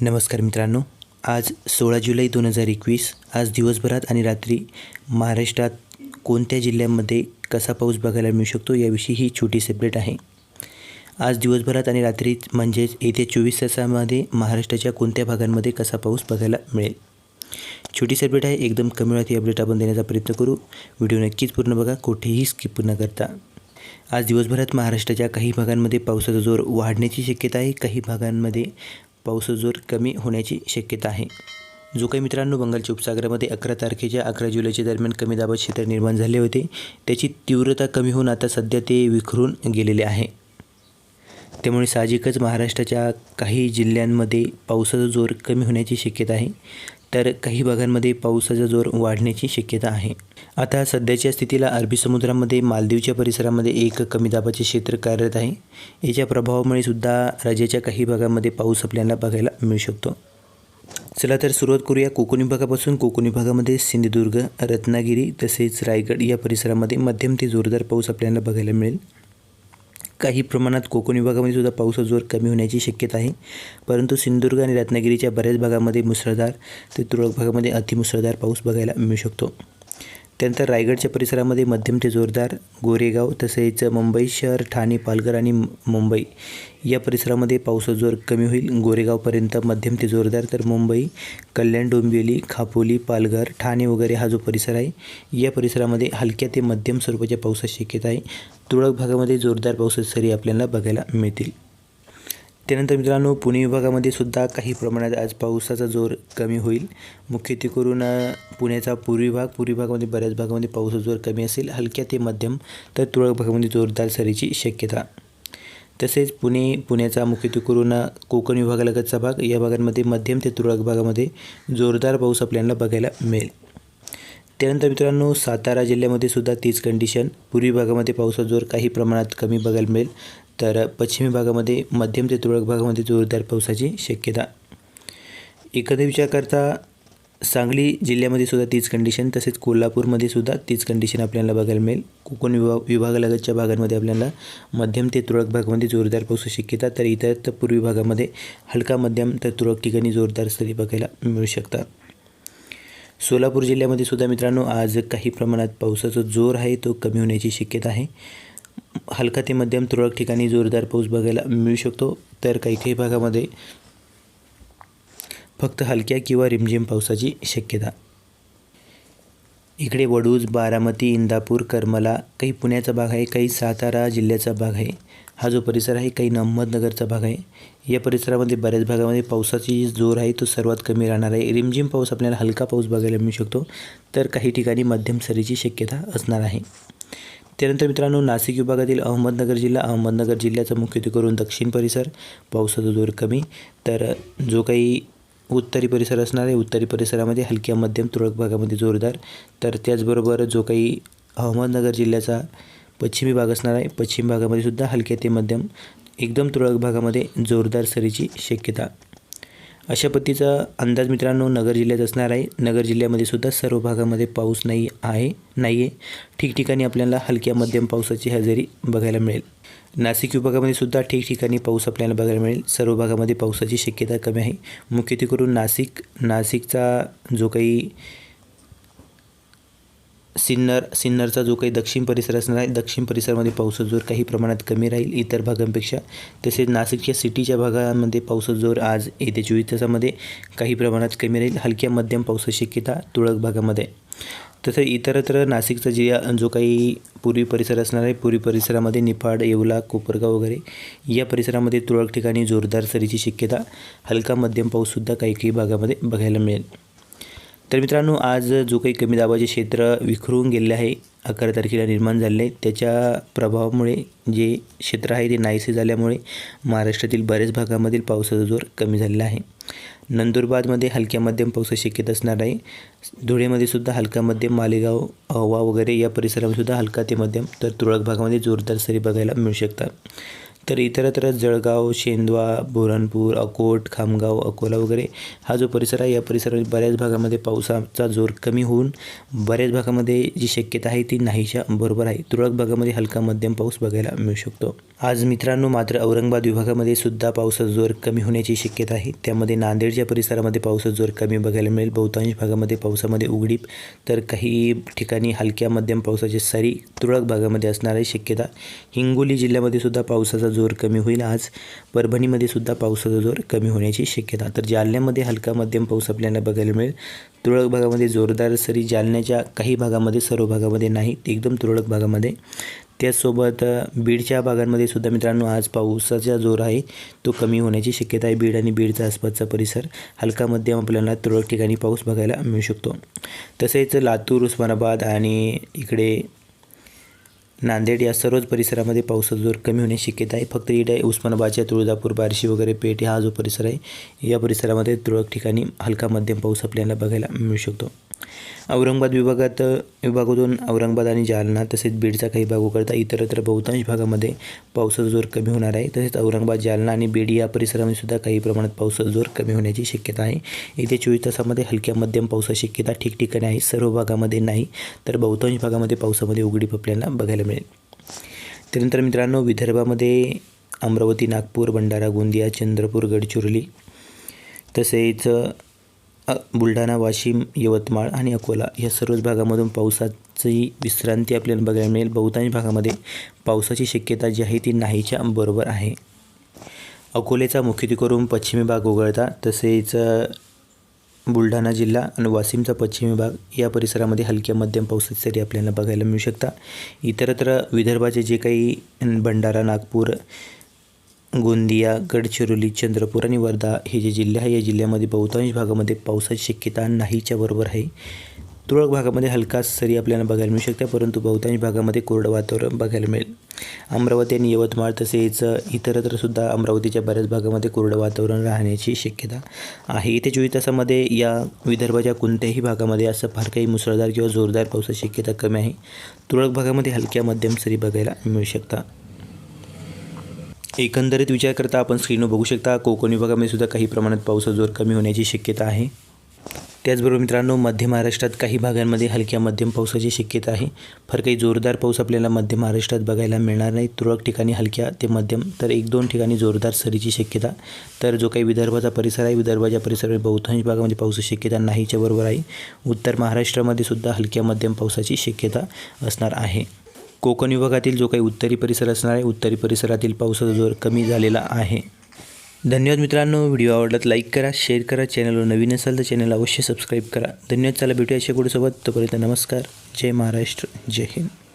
नमस्कार मित्रांनो आज सोळा जुलै दोन हजार एकवीस आज दिवसभरात आणि रात्री महाराष्ट्रात कोणत्या जिल्ह्यांमध्ये कसा पाऊस बघायला मिळू शकतो याविषयी ही छोटी सेपरेट आहे. आज दिवसभरात आणि रात्री म्हणजेच येत्या चोवीस तासामध्ये महाराष्ट्राच्या कोणत्या भागांमध्ये कसा पाऊस बघायला मिळेल? छोटी सेपरेट आहे एकदम कमी वेळात ही अपडेट आपण देण्याचा प्रयत्न करू. व्हिडिओ नक्कीच पूर्ण बघा कुठेही स्किप न करता. आज दिवसभरात महाराष्ट्राच्या काही भागांमध्ये पावसाचा जोर वाढण्याची शक्यता आहे काही भागांमध्ये पाऊस जोर कमी होण्याची शक्यता आहे. जो काही मित्रांनो बंगालच्या उपसागरामध्ये अकरा तारखेच्या अकरा जुलैच्या दरम्यान कमी दाबात क्षेत्र निर्माण झाले होते त्याची तीव्रता कमी होऊन आता सध्या ते विखरून गेलेले आहे. त्यामुळे साहजिकच महाराष्ट्राच्या काही जिल्ह्यांमध्ये पावसाचा जोर कमी होण्याची शक्यता आहे. तर काही भागांमध्ये पावसाचा जोर वाढण्याची शक्यता आहे. आता सध्याच्या स्थितीला अरबी समुद्रामध्ये मालदीवच्या परिसरामध्ये एक कमी दाबाचे क्षेत्र कार्यरत आहे. याच्या प्रभावामुळे सुद्धा राज्याच्या काही भागामध्ये पाऊस आपल्याला बघायला मिळू शकतो. चला तर सुरुवात करूया कोकण विभागापासून. कोकण विभागामध्ये सिंधुदुर्ग रत्नागिरी तसेच रायगड या परिसरामध्ये मध्यम ते जोरदार पाऊस आपल्याला बघायला मिळेल. काही प्रमाणात कोकण विभागामध्ये सुद्धा पावसाचा जोर कमी होण्याची शक्यता आहे. परंतु सिंधुदुर्ग आणि रत्नागिरीच्या बऱ्याच भागामध्ये मुसळधार ते तुरळक भागामध्ये अतिमुसळधार पाऊस बघायला मिळू शकतो. त्यानंतर रायगडच्या परिसरामध्ये मध्यम ते जोरदार गोरेगाव तसेच मुंबई शहर ठाणे पालघर आणि मुंबई या परिसरामध्ये पावसाचा जोर कमी होईल. गोरेगावपर्यंत मध्यम ते जोरदार तर मुंबई कल्याण डोंबिवली खापोली पालघर ठाणे वगैरे हा जो परिसर आहे या परिसरामध्ये हलक्या ते मध्यम स्वरूपाच्या पावसाची शक्यता आहे. तुरळक भागामध्ये जोरदार पावसाची सरी आपल्याला बघायला मिळतील. त्यानंतर मित्रांनो पुणे विभागामध्ये सुद्धा काही प्रमाणात आज पावसाचा जोर कमी होईल. मुख्यत्वे करून पुण्याचा पूर्वी भाग पूर्वी भागामध्ये बऱ्याच भागामध्ये पावसाचा जोर कमी असेल. हलक्या ते मध्यम तर तुरळक भागामध्ये जोरदार सरीची शक्यता. तसेच पुणे पुण्याचा मुख्यत्वे करून कोकण विभागालगतचा भाग या भागांमध्ये मध्यम ते तुरळक भागामध्ये जोरदार पाऊस आपल्याला बघायला मिळेल. त्यानंतर मित्रांनो सातारा जिल्ह्यामध्ये सुद्धा तीच कंडिशन पूर्वी भागामध्ये पावसाचा जोर काही प्रमाणात कमी बघायला मिळेल. तर पश्चिमी भागामध्ये मध्यम ते तुरळक भागामध्ये जोरदार पावसाची शक्यता. एकदा विचार करता सांगली जिल्ह्यामध्ये सुद्धा तीच कंडिशन तसेच कोल्हापूरमध्ये सुद्धा तीच कंडिशन आपल्याला बघायला मिळेल. कोकण विभाग विभागालगतच्या भागांमध्ये आपल्याला मध्यम ते तुरळक भागामध्ये जोरदार पावसाची शक्यता तर इतर तर पूर्वी भागामध्ये हलका मध्यम तर तुरळक ठिकाणी जोरदार सरी बघायला मिळू शकतात. सोलापूर जिल्ह्यामध्ये सुद्धा मित्रांनो आज काही प्रमाणात पावसाचा जोर आहे तो कमी होण्याची शक्यता आहे. हलका ते मध्यम तुरळक ठिकाणी जोरदार पाऊस बघायला मिळू शकतो. तर काही काही भागामध्ये फक्त हलक्या किंवा रिमझिम पावसाची शक्यता. इकडे वडूज बारामती इंदापूर करमला काही पुण्याचा भाग आहे काही सातारा जिल्ह्याचा भाग आहे. हा जो परिसर आहे काही अहमदनगरचा भाग आहे. या परिसरामध्ये बऱ्याच भागामध्ये पावसाची जोर आहे तो सर्वात कमी राहणार आहे. रिमझिम पाऊस आपल्याला हलका पाऊस बघायला मिळू शकतो. तर काही ठिकाणी मध्यम सरीची शक्यता असणार आहे. त्यानंतर मित्रांनो नाशिक विभागातील अहमदनगर जिल्हा अहमदनगर जिल्ह्याचा मुख्यत्वे करून दक्षिण परिसर पावसाचा जोर कमी. तर जो काही उत्तरी परिसर असणार आहे उत्तरी परिसरामध्ये हलक्या मध्यम तुरळक भागामध्ये जोरदार. तर त्याचबरोबर जो काही अहमदनगर जिल्ह्याचा पश्चिमी भाग असणार आहे पश्चिम भागामध्ये सुद्धा हलक्या ते मध्यम एकदम तुरळक भागामध्ये जोरदार सरीची शक्यता. अशा पद्धतीचा अंदाज मित्रांनो नगर जिल्ह्यात असणार आहे. नगर जिल्ह्यामध्ये सुद्धा सर्व भागामध्ये पाऊस नाही आहे नाही आहे ठिकठिकाणी आपल्याला हलक्या मध्यम पावसाची हजेरी बघायला मिळेल. नाशिक विभागामध्ये सुद्धा ठिकठिकाणी पाऊस आपल्याला बघायला मिळेल. सर्व भागामध्ये पावसाची शक्यता कमी आहे. मुख्यत्वे करून नाशिक नाशिकचा जो काही सिन्नर सिन्नरचा जो काही दक्षिण परिसर असणार आहे दक्षिण परिसरामध्ये पावसाचा जोर काही प्रमाणात कमी राहील. इतर भागांपेक्षा तसेच नाशिकच्या सिटीच्या भागामध्ये पावसाचा जोर आज येत्या चोवीस तासामध्ये काही प्रमाणात कमी राहील. हलक्या मध्यम पावसाची शक्यता तुरळक भागामध्ये तसं इतरत्र नाशिकचा जिल्हा जो काही पूर्वी परिसर असणार आहे पूर्वी परिसरामध्ये निफाड येवला कोपरगाव वगैरे या परिसरामध्ये तुरळक ठिकाणी जोरदार सरीची शक्यता. हलका मध्यम पाऊससुद्धा काही काही भागामध्ये बघायला मिळेल. तर मित्रांनो आज जो काही कमी दाबाचे क्षेत्र विखरून गेले आहे अकरा तारखेला निर्माण झालेले आहे त्याच्या प्रभावामुळे जे क्षेत्र आहे ते नाहीसे झाल्यामुळे महाराष्ट्रातील बऱ्याच भागामधील पावसाचा जोर कमी झालेला आहे. नंदुरबारमध्ये हलक्या मध्यम पावसाची शक्यता असणार आहे. धुळेमध्ये सुद्धा हलका मध्यम मालेगाव अहवा वगैरे या परिसरामध्ये सुद्धा हलका ते मध्यम तर तुरळक भागामध्ये जोरदार सरी बघायला मिळू शकतात. तर इतरत्र जळगाव शेंदवा बुऱ्हाणपूर अकोट खामगाव अकोला वगैरे हा जो परिसर आहे या परिसरात बऱ्याच भागामध्ये पावसाचा जोर कमी होऊन बऱ्याच भागामध्ये जी शक्यता आहे ती नाहीच्या बरोबर आहे. तुरळक भागामध्ये हलका मध्यम पाऊस बघायला मिळू शकतो. आज मित्रांनो मात्र औरंगाबाद विभागामध्ये सुद्धा पावसाचा जोर कमी होण्याची शक्यता आहे. त्यामध्ये नांदेडच्या परिसरामध्ये पावसाचा जोर कमी बघायला मिळेल बहुतांश भागामध्ये पावसामध्ये उघडीप तर काही ठिकाणी हलक्या मध्यम पावसाची सरी तुरळक भागामध्ये असणार आहे शक्यता. हिंगोली जिल्ह्यामध्ये सुद्धा पावसाचा जोर कमी होईल. आज परभणीमध्ये सुद्धा पावसाचा जोर कमी होण्याची शक्यता. तर जालन्यामध्ये हलका मध्यम पाऊस आपल्याला बघायला मिळेल. तुरळक भागामध्ये जोरदार सरी जालन्याच्या काही भागामध्ये सर्व भागामध्ये नाही एकदम तुरळक भागामध्ये. त्याचसोबत बीडच्या भागांमध्ये सुद्धा मित्रांनो आज पावसाचा जोर आहे. तो कमी होण्याची शक्यता आहे. बीड आणि बीडचा आसपासचा परिसर हलका मध्यम आपल्याला तुरळक ठिकाणी पाऊस बघायला मिळू शकतो. तसेच लातूर उस्मानाबाद आणि इकडे नांदेड या सर्वच परिसरामध्ये पावसाचा जोर कमी होण्याची शक्यता आहे. फक्त इकडे उस्मानाबादच्या तुळजापूर बार्शी वगैरे पेठ हा जो परिसर आहे या परिसरामध्ये तुरळक ठिकाणी हलका मध्यम पाऊस आपल्याला बघायला मिळू शकतो. औरंगाबाद विभागात विभागातून औरंगाबाद आणि जालना तसेच बीडचा काही भाग वगळता इतरत्र बहुतांश भागामध्ये पावसाचा जोर कमी होणार आहे. तसेच औरंगाबाद जालना आणि बीड या परिसरामध्ये सुद्धा काही प्रमाणात पावसाचा जोर कमी होण्याची शक्यता आहे. येत्या चोवीस तासामध्ये हलक्या मध्यम पावसाची शक्यता ठिकठिकाणी आहे. सर्व भागामध्ये नाही तर बहुतांश भागामध्ये पावसामध्ये उघडीप आपल्याला बघायला मिळेल. त्यानंतर मित्रांनो विदर्भामध्ये अमरावती नागपूर भंडारा गोंदिया चंद्रपूर गडचिरोली तसेच बुलढाणा वाशिम यवतमाळ आणि अकोला या सर्वच भागामधून पावसाची विश्रांती आपल्याला बघायला मिळेल. बहुतांश भागामध्ये पावसाची शक्यता जी आहे ती नाहीच्या बरोबर आहे. अकोलेचा मुख्यत्वे करून पश्चिमी भाग वगळता तसेच बुलढाणा जिल्हा आणि वाशिमचा पश्चिमी भाग या परिसरामध्ये हलक्या मध्यम पावसाची सरी आपल्याला बघायला मिळू शकता. इतरत्र विदर्भाचे जे काही भंडारा नागपूर गोंदिया गडचिरोली चंद्रपूर आणि वर्धा हे जे जिल्हे आहे या जिल्ह्यामध्ये बहुतांश भागामध्ये पावसाची शक्यता नाहीच्या बरोबर आहे. तुरळक भागामध्ये हलका सरी आपल्याला बघायला मिळू शकते परंतु बहुतांश भागामध्ये कोरडं वातावरण बघायला मिळेल. अमरावती आणि यवतमाळ तसेच इतरत्रसुद्धा अमरावतीच्या बऱ्याच भागामध्ये कोरडं वातावरण राहण्याची शक्यता आहे. येत्या चोवीस तासामध्ये या विदर्भाच्या कोणत्याही भागामध्ये असं फार काही मुसळधार किंवा जोरदार पावसाची शक्यता कमी आहे. तुरळक भागामध्ये हलक्या मध्यम सरी बघायला मिळू शकतात एकंदरीत विचार करता आपण स्क्रीनवर बघू शकता कोकण विभागामध्ये सुद्धा काही प्रमाणात पावसाचा जोर कमी होण्याची शक्यता आहे. त्याचबरोबर मित्रांनो मध्य महाराष्ट्रात काही भागांमध्ये हलक्या मध्यम पावसाची शक्यता आहे. फार काही जोरदार पाऊस आपल्याला मध्य महाराष्ट्रात बघायला मिळणार नाही. तुरळक ठिकाणी हलक्या ते मध्यम तर एक दोन ठिकाणी जोरदार सरीची शक्यता. तर जो काही विदर्भाचा परिसर आहे विदर्भाच्या परिसरात बहुतांश भागामध्ये पावसाची शक्यता नाहीच्या बरोबर आहे. उत्तर महाराष्ट्रामध्ये सुद्धा हलक्या मध्यम पावसाची शक्यता असणार आहे. कोकण विभागातील जो काही उत्तरी परिसर असणार आहे उत्तरी परिसरातील पावसाचा जोर कमी झालेला आहे. धन्यवाद मित्रांनो. व्हिडिओ आवडला लाईक करा शेअर करा. चॅनलवर नवीन असाल तर चॅनल अवश्य सबस्क्राईब करा. धन्यवाद. चला भेटूया अशा कुठेसोबत तोपर्यंत नमस्कार. जय महाराष्ट्र. जय हिंद.